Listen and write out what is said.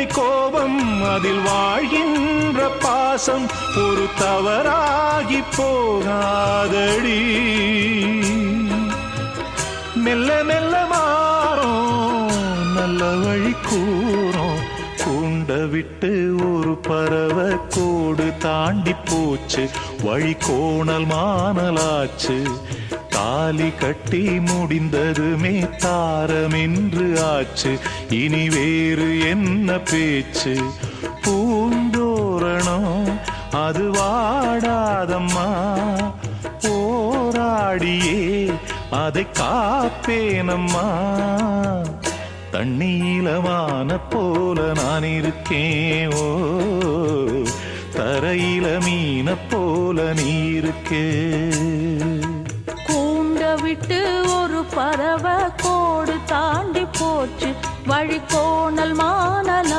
இரட்டை கோபம் அதில் வாழ்கின்ற பாசம் ஒரு தவறாகி போகாதடி. மெல்ல மெல்ல மாறோம் நல்ல வழி கூறோம். கூண்ட விட்டு ஒரு பறவை கோடு தாண்டி போச்சு. வழி கோணல் மானலாச்சு தாலி கட்டி முடிந்ததுமே தாரமென்று ஆச்சு. இனி வேறு என்ன பேச்சு? பூந்தோரணம் அது வாடாதம்மா. போராடியே அதை காப்பேனம்மா. தண்ணீலமான போல நான் இருக்கேன் ஓ. தரையில மீன போல நீ இருக்கே. விட்டு ஒரு பறவை கோடு தாண்டி போச்சு. வழி கோணல் மானலா